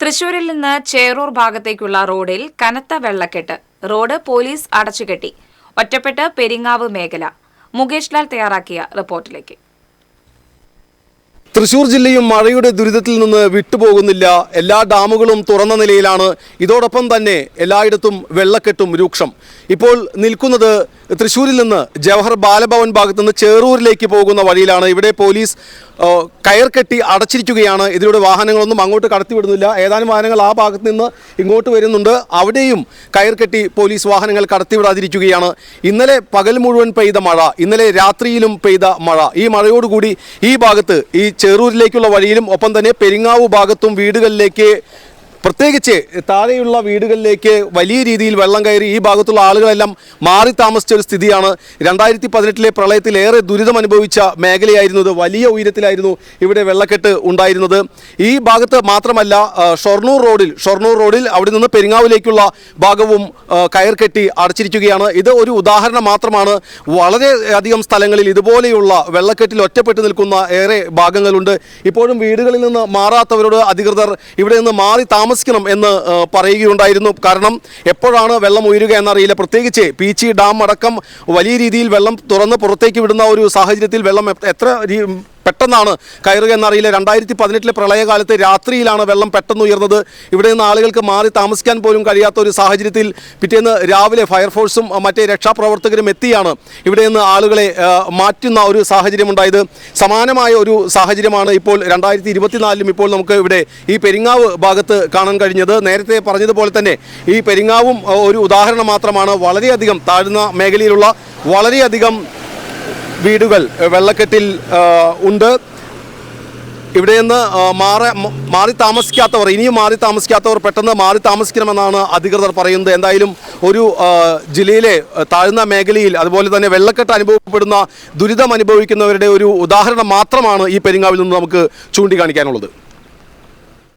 തൃശൂരിൽ നിന്ന് ചേറൂർ ഭാഗത്തേക്കുള്ള റോഡിൽ കനത്ത വെള്ളക്കെട്ട്. റോഡ് പോലീസ് അടച്ചുകെട്ടി. ഒറ്റപ്പെട്ട് പെരിങ്ങാവ് മേഖല. മുകേഷ് ലാൽ തയ്യാറാക്കിയ റിപ്പോർട്ടിലേക്ക്. തൃശൂർ ജില്ലയും മഴയുടെ ദുരിതത്തിൽ നിന്ന് വിട്ടുപോകുന്നില്ല. എല്ലാ ഡാമുകളും തുറന്ന നിലയിലാണ്. ഇതോടൊപ്പം തന്നെ എല്ലായിടത്തും വെള്ളക്കെട്ടും രൂക്ഷം. ഇപ്പോൾ നിൽക്കുന്നത് തൃശ്ശൂരിൽ നിന്ന് ജവഹർ ബാലഭവൻ ഭാഗത്ത് നിന്ന് ചേറൂരിലേക്ക് പോകുന്ന വഴിയിലാണ് ഇവിടെ പോലീസ് കയർ കെട്ടി അടച്ചിരിക്കുകയാണ്. ഇതിലൂടെ വാഹനങ്ങളൊന്നും അങ്ങോട്ട് കടത്തിവിടുന്നില്ല. ഏതാനും വാഹനങ്ങൾ ആ ഭാഗത്ത് നിന്ന് ഇങ്ങോട്ട് വരുന്നുണ്ട്. അവിടെയും കയർ കെട്ടി പോലീസ് വാഹനങ്ങൾ കടത്തിവിടാതിരിക്കുകയാണ്. ഇന്നലെ പകൽ മുഴുവൻ പെയ്ത മഴ ഇന്നലെ രാത്രിയിലും പെയ്ത മഴ. ഈ മഴയോടുകൂടി ഈ ഭാഗത്ത് ഈ ചേറൂരിലേക്കുള്ള വഴിയിലും ഒപ്പം തന്നെ പെരിങ്ങാവ് ഭാഗത്തും വീടുകളിലേക്ക് പ്രത്യേകിച്ച് താഴെയുള്ള വീടുകളിലേക്ക് വലിയ രീതിയിൽ വെള്ളം കയറി ഈ ഭാഗത്തുള്ള ആളുകളെല്ലാം മാറി താമസിച്ച ഒരു സ്ഥിതിയാണ്. രണ്ടായിരത്തി പതിനെട്ടിലെ പ്രളയത്തിൽ ഏറെ ദുരിതം അനുഭവിച്ച മേഖലയായിരുന്നു ഇത്. വലിയ ഉയരത്തിലായിരുന്നു ഇവിടെ വെള്ളക്കെട്ട് ഉണ്ടായിരുന്നത്. ഈ ഭാഗത്ത് മാത്രമല്ല ഷൊർണൂർ റോഡിൽ ഷൊർണൂർ റോഡിൽ അവിടെ നിന്ന് പെരിങ്ങാവിലേക്കുള്ള ഭാഗവും കയർ കെട്ടി അടച്ചിരിക്കുകയാണ്. ഇത് ഒരു ഉദാഹരണം മാത്രമാണ്. വളരെ അധികം സ്ഥലങ്ങളിൽ ഇതുപോലെയുള്ള വെള്ളക്കെട്ടിൽ ഒറ്റപ്പെട്ടു നിൽക്കുന്ന ഏറെ ഭാഗങ്ങളുണ്ട്. ഇപ്പോഴും വീടുകളിൽ നിന്ന് മാറാത്തവരോട് അധികൃതർ ഇവിടെ നിന്ന് മാറി താമസിക്കണം എന്ന് പറയുകയുണ്ടായിരുന്നു. കാരണം എപ്പോഴാണ് വെള്ളം ഉയരുക എന്നറിയില്ല. പ്രത്യേകിച്ച് പീച്ചി ഡാം അടക്കം വലിയ രീതിയിൽ വെള്ളം തുറന്ന് പുറത്തേക്ക് വിടുന്ന ഒരു സാഹചര്യത്തിൽ വെള്ളം എത്ര- പെട്ടെന്നാണ് കയറുക എന്നറിയില്ല രണ്ടായിരത്തി പതിനെട്ടിലെ പ്രളയകാലത്ത് രാത്രിയിലാണ് വെള്ളം പെട്ടെന്ന് ഉയർന്നത് ഇവിടെ നിന്ന് ആളുകൾക്ക് മാറി താമസിക്കാൻ പോലും കഴിയാത്ത ഒരു സാഹചര്യത്തിൽ പിറ്റേന്ന് രാവിലെ ഫയർഫോഴ്സും മറ്റേ രക്ഷാപ്രവർത്തകരും എത്തിയാണ്. ഇവിടെ നിന്ന് ആളുകളെ മാറ്റുന്ന ഒരു സാഹചര്യം ഉണ്ടായത് സമാനമായ ഒരു സാഹചര്യമാണ് ഇപ്പോൾ രണ്ടായിരത്തി ഇരുപത്തിനാലിലും ഇപ്പോൾ നമുക്ക് ഇവിടെ ഈ പെരിങ്ങാവ് ഭാഗത്ത് കാണാൻ കഴിഞ്ഞത്. നേരത്തെ പറഞ്ഞതുപോലെ തന്നെ ഈ പെരിങ്ങാവും ഒരു ഉദാഹരണം മാത്രമാണ്. വളരെയധികം താഴ്ന്ന മേഖലയിലുള്ള വളരെയധികം വീടുകൾ വെള്ളക്കെട്ടിൽ ഉണ്ട്. ഇവിടെ നിന്ന് മാറി മാറ താമസിക്കാത്തവർ ഇനിയും മാറി താമസിക്കാത്തവർ പെട്ടെന്ന് മാറി താമസിക്കണമെന്നാണ് അധികൃതർ പറയുന്നത്. എന്തായാലും ഒരു ജില്ലയിലെ താഴ്ന്ന മേഖലയിൽ അതുപോലെ തന്നെ വെള്ളക്കെട്ട് അനുഭവപ്പെടുന്ന ദുരിതം അനുഭവിക്കുന്നവരുടെ ഒരു ഉദാഹരണം മാത്രമാണ് ഈ പെരിങ്ങാവിൽ നിന്ന് നമുക്ക് ചൂണ്ടിക്കാണിക്കാനുള്ളത്.